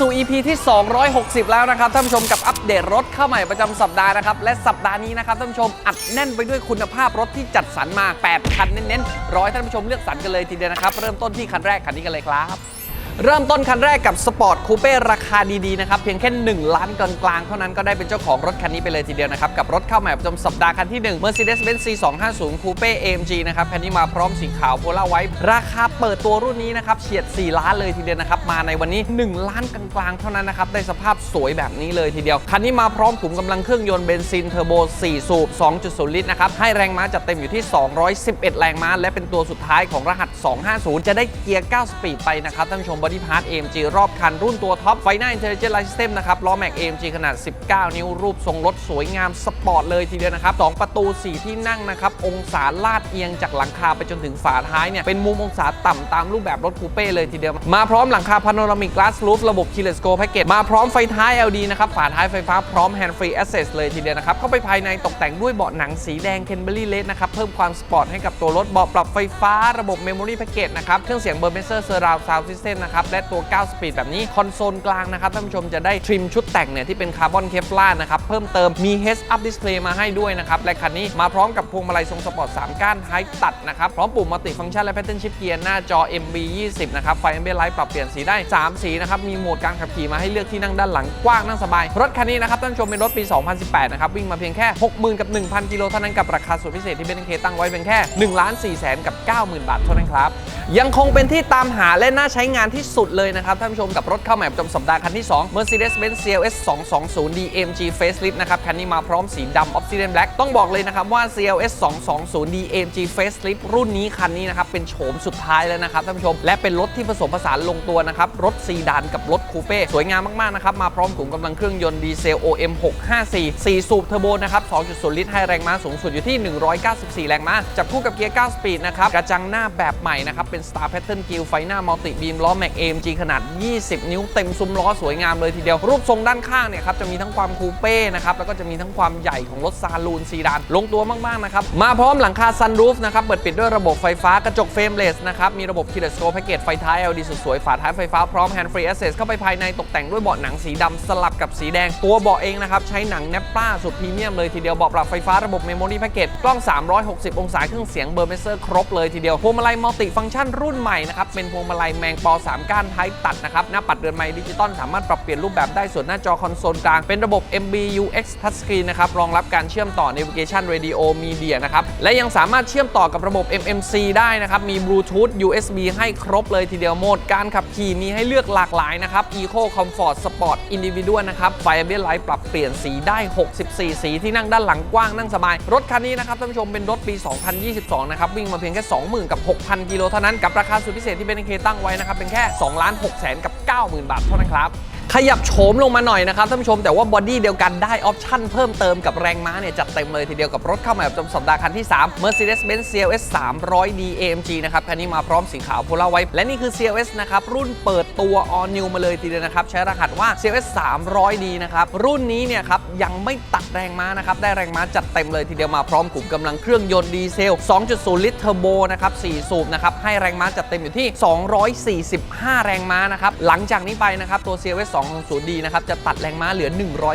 สู่ EP ที่ 260 แล้วนะครับท่านผู้ชมกับอัปเดตรถเข้าใหม่ประจำสัปดาห์นะครับและสัปดาห์นี้นะครับท่านผู้ชมอัดแน่นไปด้วยคุณภาพรถที่จัดสรรมา 8 คันเน้นๆร้อยท่านผู้ชมเลือกสรรกันเลยทีเดียวนะครับ เริ่มต้นที่คันแรกคันนี้กันเลยครับ เริ่มต้นคันแรกกับสปอร์ตคูเป้ราคาดีๆนะครับเพียงแค่ 1 ล้านกลางๆ เท่านั้นก็ได้เป็นเจ้าของรถคันนี้ไปเลยทีเดียวนะครับ กับรถเข้าใหม่ประจำสัปดาห์คันที่ 1 Mercedes-Benz C250 Coupe AMG นะครับคันนี้มาพร้อมสีขาวโพล่าไว้ราคาเปิดตัวรุ่นนี้นะครับเฉียด 4 ล้านเลยทีเดียวนะครับมาในวันนี้ 1 ล้านกลางๆ เท่านั้นนะครับได้สภาพสวยแบบนี้เลยทีเดียวคันนี้มาพร้อมขุมกำลังเครื่องยนต์เบนซินเทอร์โบ4 สูบ 2.0 ลิตรนะครับให้แรงม้าจัดเต็มอยู่ที่ 211 แรงม้า และเป็นตัวสุดท้ายของรหัส 250 จะได้เกียร์ 9 สปีดไปนะครับท่านผู้ชมบอดี้พาร์ท AMG รอบคันรุ่นตัวท็อปไฟหน้า Intelligent Light System นะครับล้อแม็ก AMG ขนาด 19 นิ้วรูปทรงรถสวยงามสปอร์ตเลยทีเดียวนะครับ 2 ประตู 4 ที่นั่งนะครับ องศาลาดเอียงจากหลังคาไปจนถึงฝาท้ายเนี่ย เป็นมุมองศาต่ำตามรูปแบบรถคูเป้เลยทีเดียว มาพร้อมหลังคา Panoramic Glass Roof ระบบ Keyless Go Package มาพร้อมไฟท้าย LED นะครับฝาท้ายไฟฟ้าพร้อม Hand Free Access เลยทีเดียวนะครับเข้าไปภายในตกแต่งด้วยเบาะหนังสีแดง Kenberry Red นะครับเพิ่มความสปอร์ตให้กับตัวรถเบาะปรับไฟฟ้าระบบ Memory Package นะครับเครื่องเสียง Burmester Surround Sound System นะครับและตัว 9 สปีดแบบนี้คอนโซลกลางนะครับท่านผู้ชมจะได้ทริมชุดแต่งเนี่ยที่เป็นคาร์บอนเคฟล่าร์นะครับเพิ่มเติมมี Heads Up Display มาให้ด้วยนะครับและคันนี้มาพร้อมกับพวงมาลัยทรงสปอร์ต 3 ก้านท้ายตัดนะครับพร้อมปุ่มมัลติฟังก์ชันและ Pattern Shift Gear หน้าจอ MB 20นะครับไฟ Ambient Light ปรับเปลี่ยนสีได้ 3 สีนะครับมีโหมดการขับขี่มาให้เลือกที่นั่งด้านหลังกว้างนั่งสบาย รถคันนี้นะครับท่านผู้ชมเป็นรถปี 2018 นะครับวิ่งมาเพียงแค่ 60,000 กับ 1,000 กิโลเท่านั้นกับราคาสุดพิเศษที่เบนเคตั้งไว้เพียงแค่1ล้าน4แสนกับ 90,000 บาทเท่านั้นครับยังคงเป็นที่ตามหาและน่าใช้งานที่สุดเลยนะครับท่านผู้ชมกับรถเข้าใหม่ประจำสัปดาห์คันที่ 2 Mercedes-Benz CLS 220 DMG Facelift นะครับคันนี้มาพร้อมสีดำ Obsidian Black ต้องบอกเลยนะครับว่า CLS 220 DMG Facelift รุ่นนี้คันนี้นะครับเป็นโฉมสุดท้ายแล้วนะครับท่านผู้ชมและเป็นรถที่ผสมผสานลงตัวนะครับรถซีดานกับรถ คูเป้สวยงามมากๆนะครับมาพร้อมขุมกำลังเครื่องยนต์ดีเซล OM 654 4 สูบเทอร์โบนะครับ 2.0 ลิตรให้แรงม้าสูงสุดอยู่ที่ 194 แรงม้าจับคู่กับเกียร์ 9 สปีดนะครับ กระจังหน้าแบบใหม่นะครับ เป็น Star Pattern Grille ไฟหน้ามัลติบีมล้อ Mac AMG ขนาด 20 นิ้วเต็มซุ้มล้อสวยงามเลยทีเดียว รูปทรงด้านข้างเนี่ยครับจะมีทั้งความคูเป้นะครับแล้วก็จะมีทั้งความใหญ่ของรถซาลูนซีดานลงตัวมากๆนะครับมาพร้อมหลังคาซันรูฟนะครับเปิดปิดด้วยระบบไฟฟ้ากระจกเฟรมเลสนะครับมีระบบ Keyless Go Package ไฟท้าย LED สุดสวยฝาท้ายไฟฟ้าพร้อม Hand Free Access เข้าไปภายในตกแต่งด้วยเบาะหนังสีดำสลับกับสีแดง ตัวเบาะเองนะครับใช้หนังแนปป้าสุดพรีเมียมเลยทีเดียวเบาะปรับไฟฟ้าระบบ Memory Package กล้อง 360 องศาเครื่องเสียงเบอร์เมเซอร์ครบเลยทีเดียวพวงมาลัยมัลติฟังก์ชันรุ่นใหม่นะครับเป็นพวงมาลัยแมงปอ 3 ก้านท้ายตัดนะครับหน้าปัดเรือนไม้ดิจิตอลสามารถปรับเปลี่ยนรูปแบบได้ส่วนหน้าจอคอนโซลกลางเป็นระบบ MBUX Touchscreen นะครับรองรับการเชื่อมต่อ Navigation Radio Media นะครับและยังสามารถเชื่อมต่อกับระบบ MMC ได้นะครับมี Bluetooth USB ให้ครบเลยทีเดียวโหมดการขับขี่มีให้เลือกหลากหลายนะครับ Eco Comfort Sport Individual นะครับไฟ Ambient Light ปรับเปลี่ยนสีได้ 64 สีที่นั่งด้านหลังกว้างนั่งสบาย รถคันนี้นะครับท่านผู้ชมเป็นรถปี 2022 นะครับ วิ่งมาเพียงแค่ 20,000 กับ 6,000 กิโลเท่านั้น กับราคาสุดพิเศษที่เบนเคตั้งไว้นะครับ เป็นแค่2ล้าน6แสนกับ 90,000 บาทเท่านั้นครับ ขยับโฉมลงมาหน่อยนะครับท่านผู้ชมแต่ว่าบอดี้เดียวกันได้ออปชั่นเพิ่มเติมกับแรงม้าเนี่ยจัดเต็มเลยทีเดียวกับรถเข้าใหม่ประจำสัปดาห์คันที่ 3 Mercedes-Benz CLS 300D AMG นะครับคันนี้มาพร้อมสีขาวโพลาไว้และนี่คือ CLS นะครับรุ่นเปิดตัว All New มาเลยทีเดียวนะครับใช้รหัสว่า CLS 300D นะครับรุ่นนี้เนี่ยครับยังไม่ตัดแรงม้านะครับได้แรงม้าจัดเต็มเลยทีเดียวมาพร้อมขุมกำลังเครื่องยนต์ดีเซล 2.0 ลิตรเทอร์โบนะครับ4สูบนะครับให้แรงม้าจัดเต็มอยู่ที่ 245 แรงม้านะครับหลังจากนี้ไปนะครับตัว CLS 220D นะครับจะตัดแรงม้าเหลือ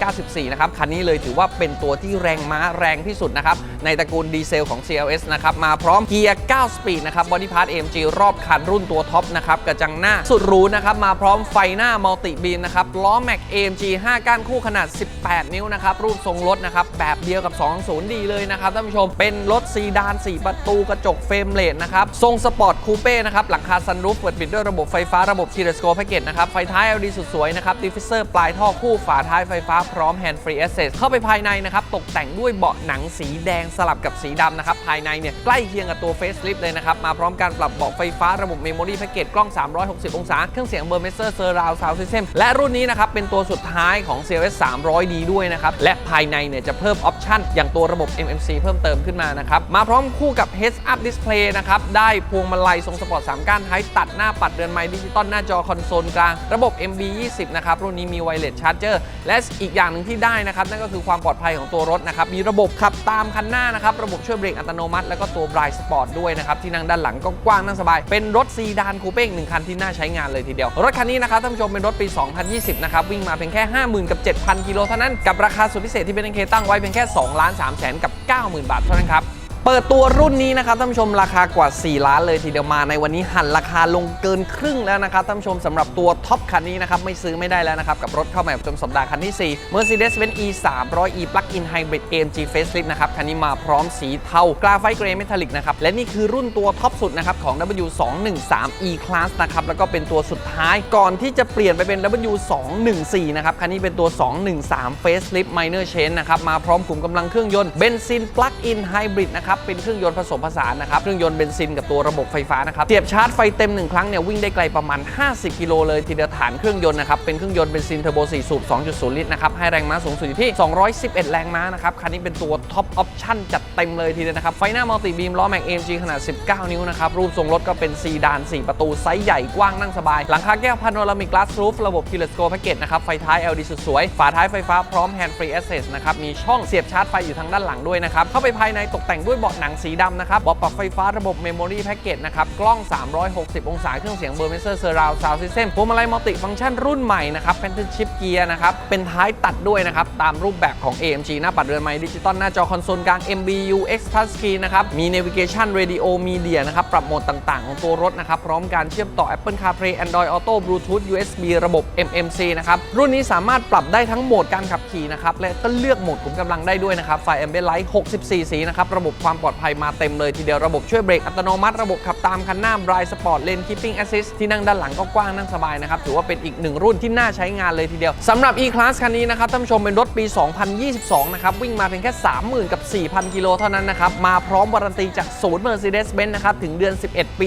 194 นะครับ คันนี้เลยถือว่าเป็นตัวที่แรงม้าแรงที่สุดนะครับ ในตระกูลดีเซลของ CLS นะครับมาพร้อมเกียร์ 9 สปีดนะครับบอดี้พาร์ท AMG รอบคันรุ่นตัวท็อปนะครับกระจังหน้าสุดหรูนะครับมาพร้อมไฟหน้ามัลติบีมนะครับล้อแม็ก AMG 5 ก้านคู่ขนาด 18 นิ้วนะครับรูปทรงรถนะครับแบบเดียวกับ 20D เลยนะครับท่านผู้ชมเป็นรถซีดาน 4 ประตูกระจกเฟรมเลสนะครับทรงสปอร์ตคูเป้นะครับหลังคาซันรูฟเปิดปิดด้วยระบบไฟฟ้าระบบ Keyless Go Package นะครับไฟท้าย LED สุดสวยนะครับดิฟฟิเซอร์ปลายท่อคู่ฝาท้ายไฟฟ้าพร้อม Hand Free Access เข้าไปภายในนะครับตกแต่งด้วยเบาะหนังสีแดงสลับกับสีดำนะครับ ภายในเนี่ยใกล้เคียงกับตัว Facelift เลยนะครับ มาพร้อมการปรับเบาะไฟฟ้าระบบ Memory Package กจกล้อง 360 องศา เครื่องเสียง Burmester Surround Sound System และรุ่นนี้นะครับ เป็นตัวสุดท้ายของ CLS 300D ด้วยนะครับ และภายในเนี่ยจะเพิ่มออปชั่นอย่างตัวระบบ MMC เพิ่มเติมขึ้นมานะครับ มาพร้อมคู่กับ Heads Up Display นะครับ ได้พวงมาลัยทรงสปอร์ต3ก้านท้ายตัดหน้าปัดเรือนไม้ดิจิตอลหน้าจอคอนโซลกลางระบบ MB 20นะครับรุ่นนี้มี Wireless Charger และอีกอย่างหนึ่งที่ได้นะครับนั่นก็คือความปลอดภัยของตัวรถนะครับมีระบบขับตามคันหน้านะครับระบบช่วยเบรกอัตโนมัติแล้วก็ตัวบรายสปอร์ตด้วยนะครับที่นั่งด้านหลังก็กว้างนั่งสบาย เป็นรถซีดานคูเป้หนึ่งคันที่น่าใช้งานเลยทีเดียว รถคันนี้นะครับท่านผู้ชมเป็นรถปี 2020 นะครับวิ่งมาเพียงแค่ 50,000 กับ 7,000 กิโลเท่านั้นกับราคาสุดพิเศษที่เป็นเคตั้งไว้เพียงแค่2ล้าน3แสนกับ 90,000 บาทเท่านั้นครับ เปิดตัวรุ่นนี้นะครับท่านผู้ชมราคากว่า 4 ล้านเลยทีเดียวมาในวันนี้หันราคาลงเกินครึ่งแล้วนะครับท่านผู้ชมสำหรับตัวท็อปคันนี้นะครับไม่ซื้อไม่ได้แล้วนะครับกับรถเข้าใหม่ประจำสัปดาห์คันที่ 4 Mercedes-Benz E 300 E Plug-in Hybrid AMG Facelift นะครับคันนี้มาพร้อมสีเทากราไฟต์เกรย์เมทัลลิกนะครับและนี่คือรุ่นตัวท็อปสุดนะครับของ W213 E Class นะครับแล้วก็เป็นตัวสุดท้ายก่อนที่จะเปลี่ยนไปเป็น W214 นะครับคันนี้เป็นตัว 213 Facelift Minor Change นะครับมาพร้อมขุมกำลังเครื่องยนต์เบนซิน Plug-in Hybrid นะครับเป็นเครื่องยนต์ผสมผสานนะครับ เครื่องยนต์เบนซินกับตัวระบบไฟฟ้านะครับเสียบชาร์จไฟเต็ม 1 ครั้งเนี่ยวิ่งได้ไกลประมาณ 50 กิโลเลยทีเดียวฐานเครื่องยนต์นะครับ เป็นเครื่องยนต์เบนซินเทอร์โบ4สูบ 2.0 ลิตรนะครับ ให้แรงม้าสูงสุดอยู่ที่ 211 แรงม้านะครับ คันนี้เป็นตัวท็อปออปชั่นจัดเต็มเลยทีเดียวนะครับ ไฟหน้ามัลติบีมล้อแม็ก AMG ขนาด 19 นิ้วนะครับ รูปทรงรถก็เป็นซีดาน 4 ประตูไซส์ใหญ่กว้างนั่งสบาย หลังคาแก้วพาโนรามิกกลาสรูฟระบบ Keyless Go Package นะครับ ไฟท้าย LED สุดสวย ฝาท้ายไฟฟ้าพร้อม Hand Free Access นะครับ มีช่องเสียบชาร์จไฟอยู่ทางด้านหลังด้วยนะครับ เข้าไปภายในตกแต่งด้วยเบาะหนังสีดำนะครับเบาะปรับไฟฟ้าระบบ Memory Package นะครับ กล้อง 360 องศาเครื่องเสียงเบอร์เมเซอร์เซอร์ราวซาวซิสเต็มพวงมาลัยมัลติฟังก์ชันรุ่นใหม่นะครับเป็นชิปเกียร์นะครับ เป็นท้ายตัดด้วยนะครับ ตามรูปแบบของ AMG หน้าปัดเรือนไม้ดิจิตอลหน้าจอคอนโซลกลาง MBU X Touch Screen นะครับ มี Navigation Radio Media นะครับ ปรับโหมดต่างๆ ของตัวรถนะครับ พร้อมการเชื่อมต่อ Apple CarPlay Android Auto Bluetooth USB ระบบ MMC นะครับ รุ่นนี้สามารถปรับได้ทั้งโหมดการขับขี่นะครับ และก็เลือกโหมดขุมกำลังได้ด้วยนะครับไฟ Ambient Light 64 สีนะครับ ระบบความปลอดภัยมาเต็มเลยทีเดียวระบบช่วยเบรกอัตโนมัติระบบขับตามคันหน้า Blind Sport Lane Keeping Assist ที่นั่งด้านหลังก็กว้างนั่งสบายนะครับถือว่าเป็นอีกหนึ่งรุ่นที่น่าใช้งานเลยทีเดียวสำหรับ E-Class คันนี้นะครับท่านผู้ชมเป็นรถปี 2022 นะครับวิ่งมาเพียงแค่ 30,000 กับ 4,000 กิโลเท่านั้นนะครับมาพร้อมวารันตีจากศูนย์ Mercedes-Benz นะครับถึงเดือน 11 ปี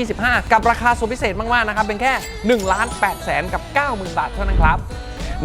2025 กับราคาสุดพิเศษมากๆนะครับเป็นแค่1ล้าน8แสนกับ 90,000 บาทเท่านั้นครับ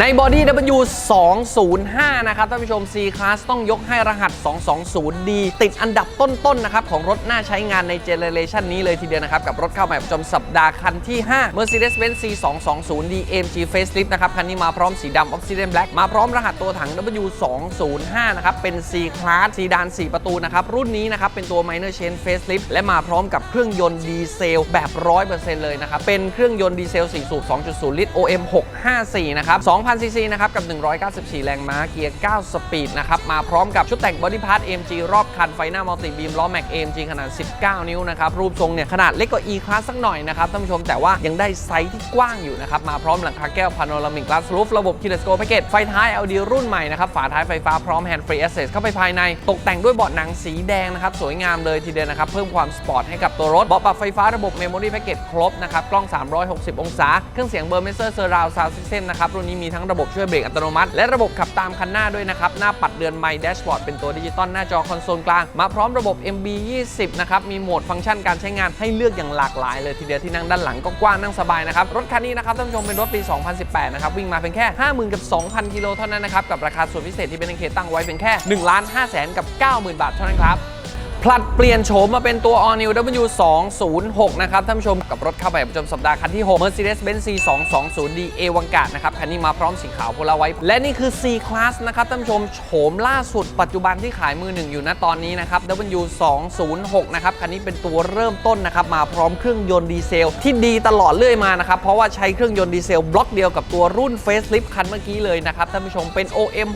ในบอดี้ W205 นะครับท่านผู้ชม C Class ต้องยกให้รหัส 220D ติดอันดับต้นๆนะครับ ของรถน่าใช้งานในเจเนเรชันนี้เลยทีเดียวนะครับ กับรถเข้าใหม่ประจำสัปดาห์คันที่ 5 Mercedes-Benz C220D AMG Facelift นะครับ คันนี้มาพร้อมสีดำ Obsidian Black มาพร้อมรหัสตัวถัง W205 นะครับ เป็น C Class ซีดาน 4 ประตูนะครับ รุ่นนี้นะครับ เป็นตัว Minor Change Facelift และมาพร้อมกับเครื่องยนต์ดีเซลแบบ 100%เลยนะครับเป็นเครื่องยนต์ดีเซล4สูบ2.0 ลิตร OM 654นะครับ2 2,000 ซีซีนะครับกับ 194 แรงม้าเกียร์ 9 สปีดนะครับมาพร้อมกับชุดแต่งบอดี้พาร์ท AMG รอบคันไฟหน้ามัลติบีมล้อแม็ก AMG ขนาด 19 นิ้วนะครับรูปทรงเนี่ยขนาดเล็กกว่า E Class สักหน่อยนะครับท่านผู้ชมแต่ว่ายังได้ไซส์ที่กว้างอยู่นะครับมาพร้อมหลังคาแก้วพาโนรามิกกลาสรูฟระบบ Keyless Go Package ไฟท้าย LD รุ่นใหม่นะครับฝาท้ายไฟฟ้าพร้อม Hand Free Access เข้าไปภายใน ตกแต่งด้วยเบาะหนังสีแดงนะครับสวยงามเลยทีเดียวนะครับเพิ่มความสปอร์ตให้กับตัวรถเบาะปรับไฟฟ้าระบบ Memory Package ครบนะครับกล้อง 360 องศาเครื่องเสียงเบอร์เมเซอร์เซอร์ราวซาวซิสเต็มนะครับรุ่นนี้มีทั้งระบบช่วยเบรกอัตโนมัติ และระบบขับตามคันหน้าด้วยนะครับ หน้าปัดเดือนไมล์แดชบอร์ดเป็นตัวดิจิตอลหน้าจอคอนโซลกลาง มาพร้อมระบบ MB 20นะครับ มีโหมดฟังก์ชันการใช้งานให้เลือกอย่างหลากหลายเลยทีเดียวที่นั่งด้านหลังก็กว้างนั่งสบายนะครับ รถคันนี้นะครับท่านผู้ชมเป็นรถปี 2018 นะครับ วิ่งมาเพียงแค่ 50,000กับ2,000กิโลเท่านั้นนะครับกับราคาส่วนพิเศษที่เป็นเคตั้งไว้เป็นแค่1ล้าน5แสนกับ90,000 บาทเท่านั้นครับ ผลัดเปลี่ยนโฉมมาเป็นตัว All New W206 นะครับ ท่านผู้ชมกับรถเข้าไปประจำสัปดาห์คันที่ 6 Mercedes-Benz C220D A วังกาดนะครับ คันนี้มาพร้อมสีขาวโพลาไวท์และนี่คือ C Class นะครับ ท่านผู้ชมโฉมล่าสุดปัจจุบันที่ขายมือหนึ่งอยู่ณตอนนี้นะครับ W206 นะครับ คันนี้เป็นตัวเริ่มต้นนะครับ มาพร้อมเครื่องยนต์ดีเซล ที่ดีตลอดเรื่อยมานะครับเพราะว่าใช้เครื่องยนต์ดีเซลบล็อกเดียวกับตัวรุ่น Facelift คันเมื่อกี้เลยนะครับท่านผู้ชมเป็น OM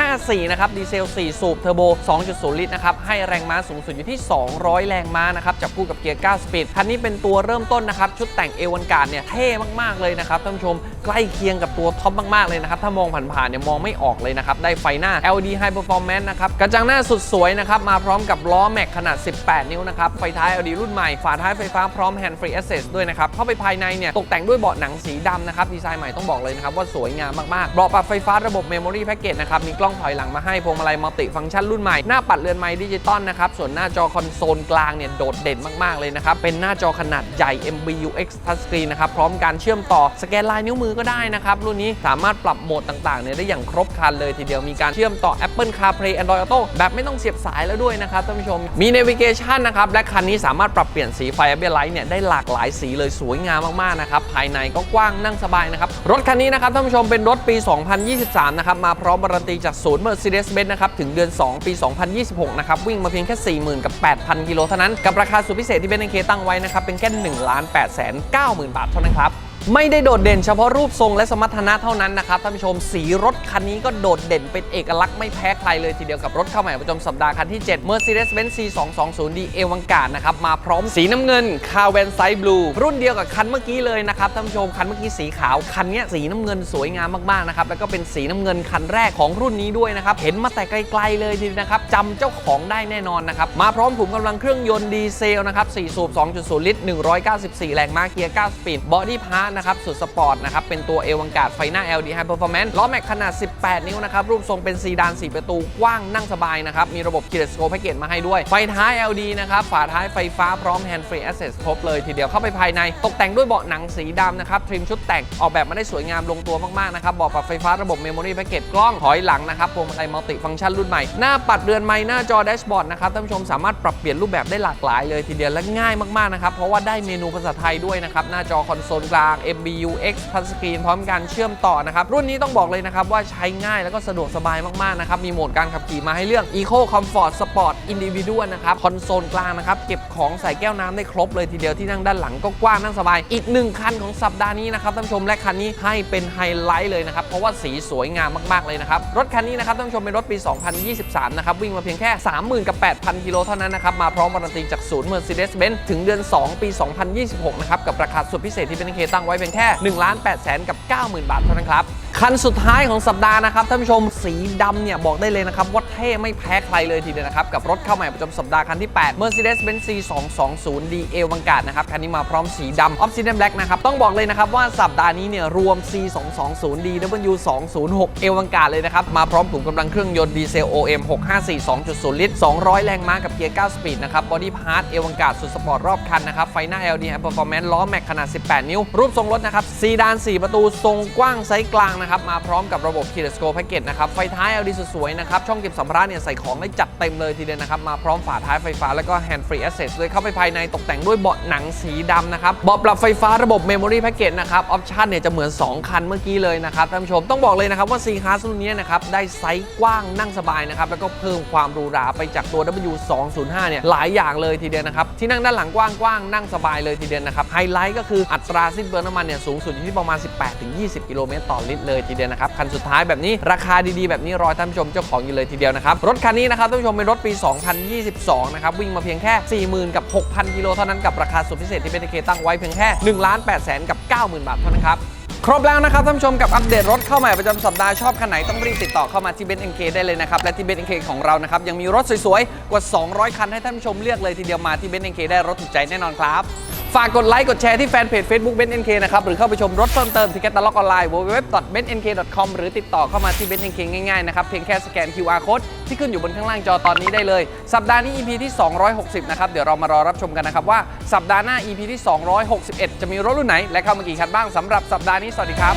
654นะครับดีเซล4สูบเทอร์โบ2.0 ลิตรนะครับให้แรงม้าสูงสุดอยู่ที่ 200 แรงม้านะครับจับคู่กับเกียร์ 9 สปีดคันนี้เป็นตัวเริ่มต้นนะครับชุดแต่งเอวันการ์ดเนี่ยเท่มากๆเลยนะครับท่านผู้ชมใกล้เคียงกับตัวท็อปมากๆเลยนะครับถ้ามองผ่านๆเนี่ยมองไม่ออกเลยนะครับได้ไฟหน้า LED High Performance นะครับกระจังหน้าสุดสวยนะครับมาพร้อมกับล้อแม็กขนาด 18 นิ้วนะครับไฟท้าย LED รุ่นใหม่ฝาท้ายไฟฟ้าพร้อม Hand Free Access ด้วยนะครับเข้าไปภายในเนี่ยตกแต่งด้วยเบาะหนังสีดำนะครับดีไซน์ใหม่ต้องบอกเลยนะครับว่าสวยงามมากๆเบาะปรับไฟฟ้าระบบ Memory Package นะครับมีกล้องถอยหลังมาให้พวงมาลัยมัลติฟังก์ชันรุ่นใหม่หน้าปัดเรือนไม้ดิจิตอลนะครับส่วนหน้าาจอคอนโซลกลางเนี่ยโดดเด่นมากๆเลยนะครับ เป็นหน้าจอขนาดใหญ่ MBUX Touchscreen นะครับ พร้อมการเชื่อมต่อสแกนลายนิ้วมือก็ได้นะครับ รุ่นนี้สามารถปรับโหมดต่างๆเนี่ยได้อย่างครบครันเลยทีเดียวมีการเชื่อมต่อ Apple CarPlay Android Auto แบบไม่ต้องเสียบสายแล้วด้วยนะครับท่านผู้ชม มี Navigation นะครับ และคันนี้สามารถปรับเปลี่ยนสีไฟ Ambient Light เนี่ยได้หลากหลายสีเลยสวยงามมากๆนะครับภายในก็กว้างนั่งสบายนะครับรถคันนี้นะครับท่านผู้ชมเป็นรถปี 2023 นะครับมาพร้อมการันตีจากศูนย์ Mercedes-Benz นะครับถึงเดือน 2 ปี 2026 นะครับวิ่งมาเพียงแค่40,000 กับ 8,000 กิโลเท่านั้น กับราคาสุดพิเศษที่เบนซ์เคตั้งไว้นะครับ เป็นแค่1ล้าน8แสน90,000 บาทเท่านั้นครับ ไม่ได้โดดเด่นเฉพาะรูปทรงและสมรรถนะเท่านั้นนะครับท่านผู้ชมสีรถคันนี้ก็โดดเด่นเป็นเอกลักษณ์ไม่แพ้ใครเลยทีเดียวกับรถเข้าใหม่ประจำสัปดาห์คันที่ 7 Mercedes-Benz C220D เอวังการนะครับมาพร้อมสีน้ำเงินคาเวนไซบลูรุ่นเดียวกับคันเมื่อกี้เลยนะครับท่านผู้ชมคันเมื่อกี้สีขาวคันนี้สีน้ำเงินสวยงามมากๆนะครับแล้วก็เป็นสีน้ำเงินคันแรกของรุ่นนี้ด้วยนะครับเห็นมาแต่ไกลๆเลยทีนะครับจำเจ้าของได้แน่นอนนะครับมาพร้อมขุมกำลังเครื่องยนต์ดีเซลนะครับ4สูบ2.0 ลิตร 194 แรงม้าเกียร์9สปีดบอดี้พาร์นะครับสุดสปอร์ตนะครับเป็นตัวเอวังกาดไฟหน้า LD High Performance ล้อแม็กขนาด 18 นิ้วนะครับรูปทรงเป็นซีดาน 4 ประตูกว้างนั่งสบายนะครับมีระบบ Keyless Go Package มาให้ด้วย ไฟท้าย LD นะครับฝาท้ายไฟฟ้าพร้อม Hand Free Access ครบเลยทีเดียวเข้าไปภายใน ตกแต่งด้วยเบาะหนังสีดำนะครับทริมชุดแต่งออกแบบมาได้สวยงามลงตัวมากๆนะครับเบาะปรับไฟฟ้าระบบ Memory Package กล้องถอยหลังนะครับพวงมาลัยมัลติฟังก์ชันรุ่นใหม่หน้าปัดเรือนไม้หน้าจอแดชบอร์ดนะครับท่านผู้ชมสามารถปรับเปลี่ยนรูปแบบได้หลากหลายเลยทีเดียวและง่ายมากๆนะครับเพราะว่าได้เมนูภาษาไทยด้วยนะครับหน้าจอคอนโซลกลาง MBUX Touchscreen พร้อมการเชื่อมต่อนะครับรุ่นนี้ต้องบอกเลยนะครับว่าใช้ง่ายแล้วก็สะดวกสบายมากๆนะครับมีโหมดการขับขี่มาให้เลือก Eco Comfort Sport Individual นะครับคอนโซลกลางนะครับเก็บของใส่แก้วน้ำได้ครบเลยทีเดียวที่นั่งด้านหลังก็กว้างนั่งสบาย อีกหนึ่งคันของสัปดาห์นี้นะครับท่านผู้ชมและคันนี้ให้เป็นไฮไลท์เลยนะครับเพราะว่าสีสวยงามมากๆเลยนะครับรถคันนี้นะครับท่านผู้ชมเป็นรถปี 2023 นะครับวิ่งมาเพียงแค่ 30,000 กับ 8,000 กิโลเท่านั้นนะครับมาพร้อมการันตีจากศูนย์ Mercedes-Benz ถึงเดือน 2 ปี 2026 นะครับกับราคาสุดพิเศษที่เป็นเคตั้งไว้เพียงแค่1ล้าน8แสนกับ 90,000 บาทเท่านั้นครับ คันสุดท้ายของสัปดาห์นะครับท่านผู้ชมสีดำเนี่ยบอกได้เลยนะครับว่าเท่ไม่แพ้ใครเลยทีเดียวนะครับ กับรถเข้าใหม่ประจำสัปดาห์คันที่ 8 Mercedes-Benz C220D เอวังกาดนะครับ คันนี้มาพร้อมสีดำ Obsidian Black นะครับ ต้องบอกเลยนะครับว่าสัปดาห์นี้เนี่ยรวม C220D W206 เอวังกาดเลยนะครับ มาพร้อมถุงกำลังเครื่องยนต์ดีเซล OM 654 2.0 ลิตร 200 แรงม้ากับเกียร์ 9 สปีดนะครับบอดี้พาร์ทเอวังกาดสุดสปอร์ตรอบคันนะครับไฟหน้า LD High Performance ล้อแม็กขนาด 18 นิ้ว รูปทรงรถนะครับซีดาน 4 ประตูทรงกว้างไซส์กลางนะครับมาพร้อมกับระบบ Keyless Go Package นะครับไฟท้าย LD สวยๆนะครับช่องเก็บสัมภาระเนี่ยใส่ของได้จัดเต็มเลยทีเดียวนะครับมาพร้อมฝาท้ายไฟฟ้าแล้วก็ Hand Free Access เลยเข้าไปภายในตกแต่งด้วยเบาะหนังสีดำนะครับเบาะปรับไฟฟ้าระบบ Memory Package นะครับออปชั่นเนี่ยจะเหมือน 2 คันเมื่อกี้เลยนะครับท่านผู้ชมต้องบอกเลยนะครับว่า C Class รุ่นนี้นะครับได้ไซส์กว้างนั่งสบายนะครับแล้วก็เพิ่มความหรูหราไปจากตัว W205 เนี่ยหลายอย่างเลยทีเดียวนะครับที่นั่งด้านหลังกว้างๆนั่งสบายเลยทีเดียวนะครับไฮไลท์ก็คืออัตราสิ้นเปลืองน้ำมันเนี่ยสูงสุดอยู่ที่ประมาณ 18-20 กิโลเมตรต่อลิตรเลยทีเดียวนะครับ คันสุดท้ายแบบนี้ราคาดีๆ แบบนี้รอท่านผู้ชมเจ้าของอยู่เลยทีเดียวนะครับ รถคันนี้นะครับท่านผู้ชมเป็นรถปี 2022 นะครับ วิ่งมาเพียงแค่ 40,000 กับ 6,000 กิโลเท่านั้นกับราคาสุดพิเศษที่เป็นเคตั้งไว้เพียงแค่1ล้าน8แสนกับ 90,000 บาทเท่านั้นครับครบแล้วนะครับท่านผู้ชมกับอัปเดตรถเข้าใหม่ประจำสัปดาห์ชอบคันไหนต้องรีบติดต่อเข้ามาที่เบนเอ็นเคได้เลยนะครับ และที่เบนเอ็นเคของเรานะครับยังมีรถสวยๆ กว่า 200 คันให้ท่านผู้ช m เลือกเลยทีเดียวมาที่เบนเอ็นเคได้รถถูกใจแน่นอนครับ ฝากกดไลค์กดแชร์ที่แฟนเพจ Facebook b e n NK นะครับ หรือเข้าไปชมรถเพิ่มเติมที่แคตตาล็อกออนไลน์ www.bennk.com หรือติดต่อเข้ามาที่ b e n NK ง่ายๆ นะครับ เพียงแค่สแกน QR code ที่ขึ้นอยู่บนข้างล่างจอตอนนี้ได้เลย สัปดาห์นี้ EP ที่ 260 นะครับ เดี๋ยวเรามารอรับชมกันนะครับ ว่าสัปดาห์หน้า EP ที่ 261 จะมีรถรุ่นไหน และเข้ามากี่คันบ้างสำหรับสัปดาห์นี้สวัสดีครับ